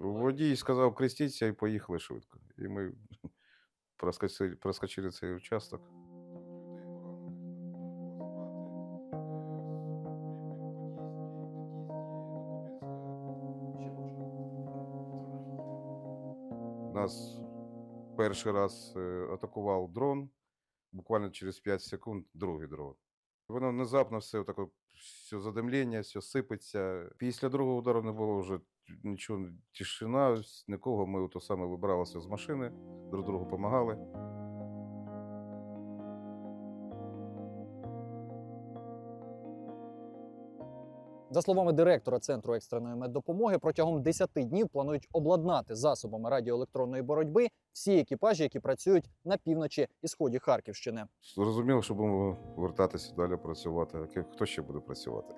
Водій сказав крестіться і поїхали швидко. І ми проскочили, проскочили цей участок. Нас перший раз е, атакував дрон, буквально через 5 секунд другий дрон. Воно внезапно все таке, все задимлення, все сипеться. Після другого удару не було вже нічого, тишина, нікого. Ми то саме вибралися з машини, друг другу допомагали. За словами директора центру екстреної меддопомоги, протягом 10 днів планують обладнати засобами радіоелектронної боротьби всі екіпажі, які працюють на півночі і сході Харківщини. Зрозуміло, що будемо вертатися далі працювати. Хто ще буде працювати?